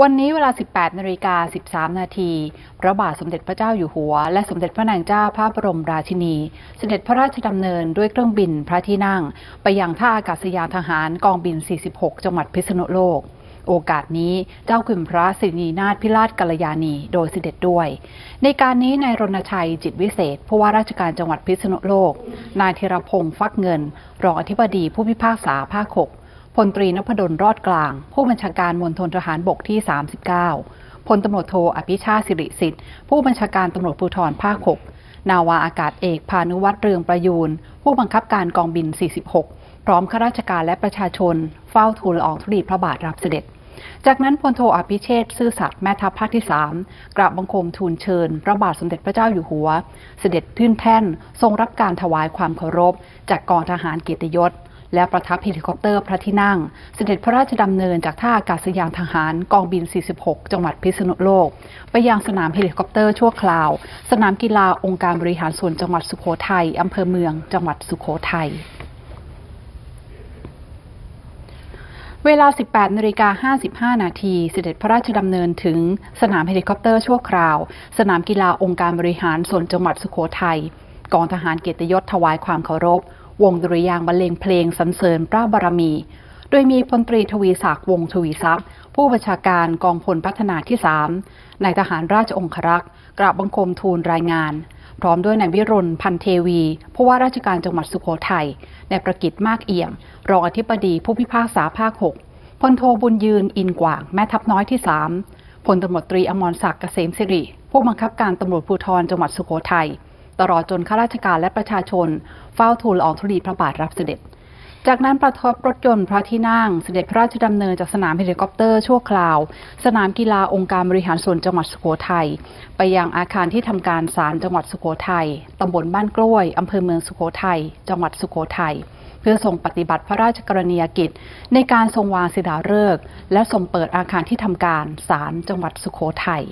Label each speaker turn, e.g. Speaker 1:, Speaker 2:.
Speaker 1: วันนี้เวลา 18นาฬิกา13 นาทีพระบาทสมเด็จพระเจ้าอยู่หัว และสมเด็จพระนางเจ้าพระบรมราชินี เสด็จพระราชดำเนินด้วยเครื่องบินพระที่นั่ง ไปยังท่าอากาศยานทหารกองบิน 46 จังหวัดพิษณุโลก โอกาสนี้เจ้าคุณพระสิรินาถพิราชกัลยาณีโดยเสด็จด้วย ในการนี้นายรณชัยจิตวิเศษผู้ว่าราชการจังหวัดพิษณุโลก นายธีรพงศ์ฟักเงิน รองอธิบดีผู้พิพากษาภาค 6 พลตรีนพดลรอดกลาง ผู้บัญชาการมณฑลทหารบกที่ 39 พลตำรวจโทอภิชาติสิริสิทธิ์ ผู้บัญชาการตำรวจภูธรภาค 6 นาวาอากาศเอกพานุวัตรเรืองประยูน ผู้บังคับการกองบิน 46 พร้อมข้าราชการและประชาชน เฝ้าทูลละอองธุลีพระบาทรับเสด็จจากนั้นพลโทอภิเชษซื่อสัตย์แม่ทัพภาคที่ 3 กราบบังคมทูลเชิญ พระบาทสมเด็จพระเจ้าอยู่หัว เสด็จขึ้นแท่นทรงรับการถวายความเคารพ จากกองทหารเกียรติยศ และประทับเฮลิคอปเตอร์พระที่นั่ง เสด็จพระราชดำเนินจากท่าอากาศยานทหารกองบิน 46 จังหวัดพิษณุโลก ไปยังสนามเฮลิคอปเตอร์ชั่วคราว สนามกีฬาองค์การบริหารส่วนจังหวัดสุโขทัยอำเภอเมือง จังหวัดสุโขทัยเวลา 18นาฬิกา55 นาที เสด็จพระราชดำเนินถึงสนามเฮลิคอปเตอร์ชั่วคราว สนามกีฬาองค์การบริหารส่วนจังหวัดสุโขทัยกองทหารเกียรติยศถวายความเคารพ วงดุริยางบรรเลงเพลงสรรเสริญพระบารมี โดยมีพลตรีทวีศักดิ์วงทวีทรัพย์ ผู้บัญชาการกองพลพัฒนาที่ 3 นายทหารราชองครักษ์กราบบังคมทูลรายงาน พร้อมด้วยนายวิรุณพันเทวีผู้ว่าราชการจังหวัดสุโขทัยนายประกิตมากเอี่ยม รองอธิบดีผู้พิพากษาภาค 6พลโทบุญยืนอินกว่างแม่ทัพน้อยที่ 3พลตำรวจตรีอมรศักดิ์เกษมสิริผู้บังคับการตำรวจภูธรจังหวัดสุโขทัย ตลอดจนข้าราชการและประชาชน เฝ้าทูลอองธุลีพระบาทรับเสด็จ จากนั้นประทับรถยนต์พระที่นั่งเสด็จพระราชดำเนินจากสนามเฮลิคอปเตอร์ชั่วคราว สนามกีฬาองค์การบริหารส่วนจังหวัดสุโขทัยไปยังอาคารที่ทำการศาลจังหวัดสุโขทัยตำบลบ้านกล้วยอำเภอเมืองสุโขทัยจังหวัดสุโขทัยเพื่อทรงปฏิบัติพระราชกรณียกิจ ในการทรงวางศิลาฤกษ์และทรงเปิดอาคารที่ทำการศาลจังหวัดสุโขทัย